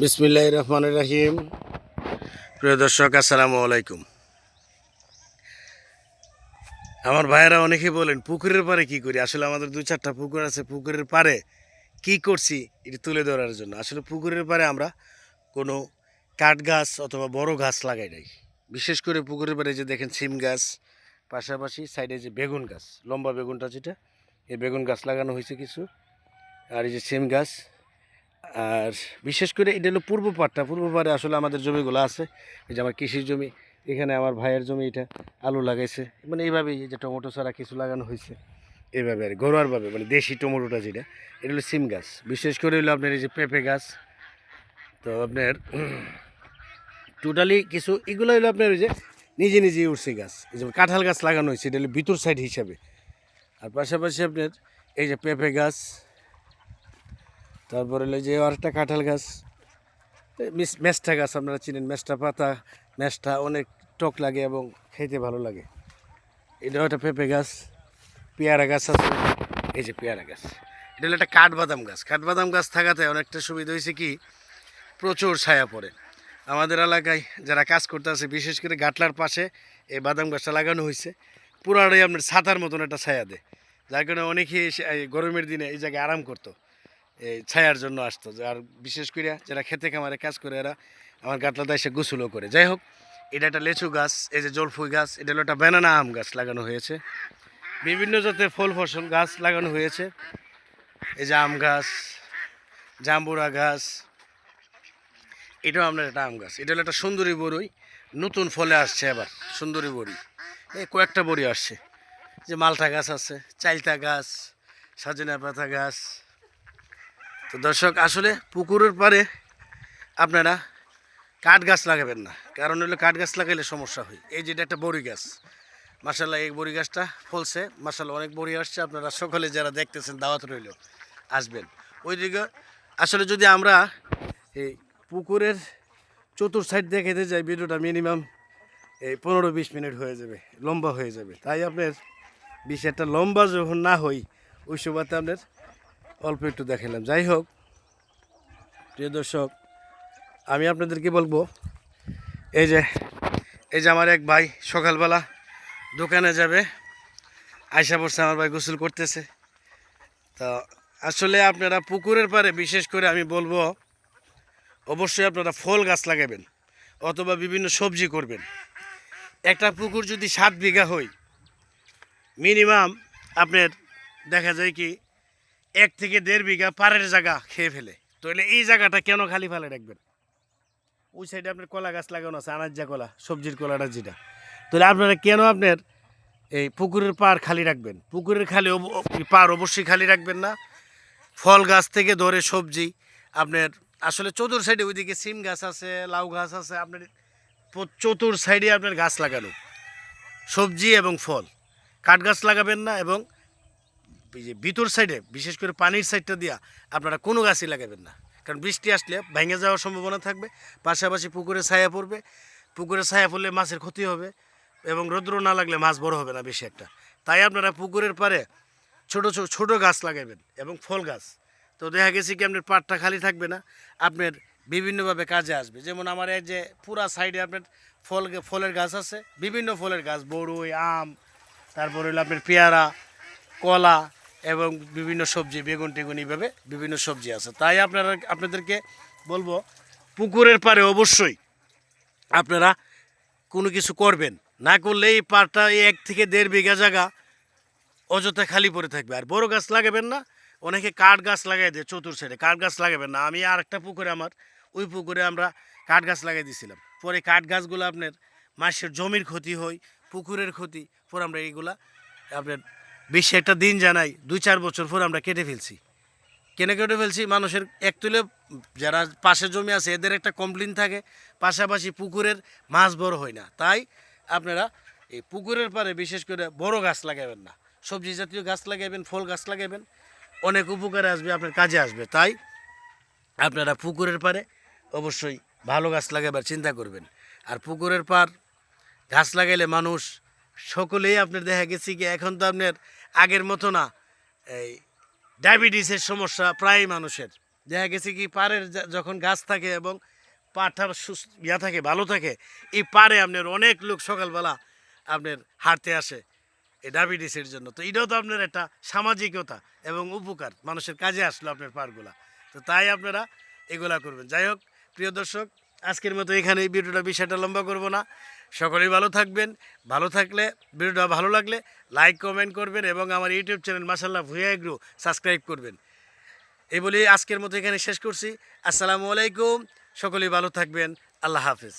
বিসমিল্লাহ রহমান রাহিম। প্রিয় দর্শক, আসসালামু আলাইকুম। আমার ভাইয়েরা অনেকেই বলেন, পুকুরের পারে কি করি? আসলে আমাদের দু চারটা পুকুর আছে, পুকুরের পারে কি করছি এটি তুলে ধরার জন্য। আসলে পুকুরের পারে আমরা কোনো কাঠ গাছ অথবা বড় গাছ লাগাই নাই। বিশেষ করে পুকুরের পারে যে দেখেন সিম গাছ, পাশাপাশি সাইডে যে বেগুন গাছ, লম্বা বেগুনটা যেটা, এই বেগুন গাছ লাগানো হয়েছে কিছু। আর এই যে সিম গাছ আর বিশেষ করে এটা হলো পূর্ব পাড়টা পূর্ব পাড়ে আসলে আমাদের জমিগুলো আছে। এই যে আমার কৃষির জমি, এখানে আমার ভাইয়ের জমি এটা আলু লাগাইছে। মানে এইভাবেই যে টমেটো ছাড়া কিছু লাগানো হয়েছে। এইভাবে আর ঘরোয়ারভাবে মানে দেশি টমেটোটা যেটা, এটা হলো সিম গাছ। বিশেষ করে হলো আপনার এই যে পেঁপে গাছ, তো আপনার টোটালি কিছু, এগুলো হলো আপনার ওই যে নিজে নিজে উঠছে গাছ। এই যে কাঁঠাল গাছ লাগানো হয়েছে, এটা হলো ভিতর সাইড হিসাবে। আর পাশাপাশি আপনার এই যে পেঁপে গাছ তারপরে হলো যে আরেকটা কাঁঠাল গাছ। মেষ্টা গাছ আপনারা চিনেন মেষ্টা পাতা মেষ্টা অনেক টক লাগে এবং খেতে ভালো লাগে। এটা একটা পেঁপে গাছ, পেয়ারা গাছ আছে। এই যে পেয়ারা গাছ, এটা হলো একটা কাঠবাদাম গাছ। কাঠবাদাম গাছ থাকাতে অনেকটা সুবিধা হয়েছে কি, প্রচুর ছায়া পড়ে। আমাদের এলাকায় যারা কাজ করতে আছে, বিশেষ করে গাটলার পাশে এই বাদাম গাছটা লাগানো হয়েছে, পুরাটাই আপনার ছাতার মতন একটা ছায়া দেয়। যার কারণে অনেকেই গরমের দিনে এই জায়গায় আরাম করতো। এই ছায়ার জন্য আসতো। আর বিশেষ করে যারা খেতে খামারে কাজ করে, এরা আমার গাটলাতে এসে গোসলও করে। যাই হোক, এটা একটা লেচু গাছ, এই যে জলফুই গাছ, এটা হলো একটা ব্যানানা আম গাছ লাগানো হয়েছে। বিভিন্ন জাতের ফল ফসল গাছ লাগানো হয়েছে। এই যে আম গাছ, জাম্বুরা গাছ, এটাও আপনার একটা আম গাছ। এটা হলো একটা সুন্দরী বড়ই নতুন ফলে আসছে এবার সুন্দরী বড়ি এই কয়েকটা বড়ি আসছে। যে মালটা গাছ আছে চাইলতা গাছ, সজনা পাতা গাছ তো দর্শক, আসলে পুকুরের পারে আপনারা কাঠ গাছ লাগাবেন না। কারণ হলো কাঠ গাছ লাগাইলে সমস্যা হয়। এই যেটা একটা বড়ি গাছ। মাসাল্লাহ এই বড়ি গাছটা ফলছে। মাসাল্লাহ অনেক বড়ি আসছে। আপনারা সকলে যারা দেখতেছেন, দাওয়াত রইল, আসবেন। ওইদিকে আসলে যদি আমরা এই পুকুরের চতুর সাইড দেখাতে যাই, ভিডিওটা মিনিমাম এই পনেরো বিশ মিনিট হয়ে যাবে, লম্বা হয়ে যাবে। তাই আপনার বিশ একটা লম্বা যখন না হই, ওই সময়তে আপনার অল্প একটু দেখালাম যাই হোক, প্রিয় দর্শক, আমি আপনাদেরকে বলব? এই যে এই যে আমার এক ভাই সকালবেলা দোকানে যাবে আয়সা পড়ছে, আমার ভাই গোসল করতেছে। তো আসলে আপনারা পুকুরের পারে বিশেষ করে আমি বলব, অবশ্যই আপনারা ফল গাছ লাগাবেন অথবা বিভিন্ন সবজি করবেন। একটা পুকুর যদি সাত বিঘা হয়, মিনিমাম আপনার দেখা যায় কি এক থেকে দেড় বিঘা পাড়ের জায়গা খেয়ে ফেলে। তাহলে এই জায়গাটা কেন খালি ফেলে রাখবেন ওই সাইডে আপনার কলা গাছ লাগানো আছে আনাজ্জা কলা, সবজির কলাটা যেটা। তাহলে আপনারা কেন আপনার এই পুকুরের পার খালি রাখবেন? পুকুরের খালি পার অবশ্যই খালি রাখবেন না। ফল গাছ থেকে ধরে সবজি, আপনার আসলে চতুর সাইডে ওইদিকে সিম গাছ আছে, লাউ গাছ আছে, আপনার চতুর সাইডে আপনার গাছ লাগানো। সবজি এবং ফল। কাঠ গাছ লাগাবেন না এবং যে ভিতর সাইডে, বিশেষ করে পানির সাইডটা দিয়া আপনারা কোনো গাছই লাগাবেন না। কারণ বৃষ্টি আসলে ভেঙে যাওয়ার সম্ভাবনা থাকবে, পাশাপাশি পুকুরে ছায়া পড়বে। পুকুরে ছায়া পড়লে মাছের ক্ষতি হবে এবং রৌদ্র না লাগলে মাছ বড় হবে না বেশি একটা। তাই আপনারা পুকুরের পারে ছোট ছোট ছোট গাছ লাগাবেন এবং ফল গাছ। তো দেখা গেছে কি আপনার পাটটা খালি থাকবে না, আপনার বিভিন্নভাবে কাজে আসবে। যেমন আমার এই যে পুরা সাইডে আপনার ফল ফলের গাছ আছে, বিভিন্ন ফলের গাছ, বড়ই, আম, তারপরে হলো আপনার পেয়ারা, কলা এবং বিভিন্ন সবজি, বেগুন টেগুন এইভাবে বিভিন্ন সবজি আছে। তাই আপনারা, আপনাদেরকে বলব, পুকুরের পারে অবশ্যই আপনারা কোনো কিছু করবেন। না করলে এই পাড়টা এক থেকে দেড় বিঘা জায়গা অযথা খালি পড়ে থাকবে। আর বড় গাছ লাগাবেন না, অনেকে কাঠ গাছ লাগাই দেয় চতুর সাইডে, কাঠ গাছ লাগাবেন না। আমি আর একটা পুকুরে আমার, ওই পুকুরে আমরা কাঠ গাছ লাগাই দিয়েছিলাম পরে কাঠ গাছগুলো আপনার মাসের জমির ক্ষতি হয়, পুকুরের ক্ষতি, পরে আমরা এইগুলা আপনার বেশি একটা দিন জানাই, দুই চার বছর পর আমরা কেটে ফেলছি। কেনে কেটে ফেলছি? মানুষের এক তুলে, যারা পাশে জমি আছে, এদের একটা কমপ্লেন থাকে, পাশাপাশি পুকুরের মাছ বড় হয় না। তাই আপনারা এই পুকুরের পারে বিশেষ করে বড় গাছ লাগাবেন না। সবজি জাতীয় গাছ লাগাবেন, ফল গাছ লাগাবেন, অনেক উপকারে আসবে, আপনার কাজে আসবে। তাই আপনারা পুকুরের পারে অবশ্যই ভালো গাছ লাগাবার চিন্তা করবেন। আর পুকুরের পার গাছ লাগাইলে মানুষ সকলেই আপনার দেখা গেছে কি এখন তো আপনার আগের মতো না। এই ডায়াবেটিসের সমস্যা প্রায় মানুষের। দেখা গেছে কি পাড়ের যখন গাছ থাকে এবং পাঠার সুস্থ ইয়া থাকে, ভালো থাকে, এই পাড়ে আপনার অনেক লোক সকালবেলা আপনার হাঁটতে আসে এই ডায়াবেটিসের জন্য। তো এটাও তো আপনার একটা সামাজিকতা এবং উপকার, মানুষের কাজে আসলো আপনার পারগুলা তো তাই আপনারা এগুলা করবেন। যাই হোক, প্রিয় দর্শক, আজকের মতো এখানে এই ভিডিওটা, বিষয়টা লম্বা করব না। সকলেই ভালো থাকবেন, ভালো থাকলে, ভিডিওটা ভালো লাগলে লাইক কমেন্ট করবেন এবং আমার ইউটিউব চ্যানেল মাসাল্লাহ ভুয়া গ্রু সাবস্ক্রাইব করবেন। এই বলেই আজকের মতো এখানে শেষ করছি। আসসালামু আলাইকুম, সকলেই ভালো থাকবেন, আল্লাহ হাফেজ।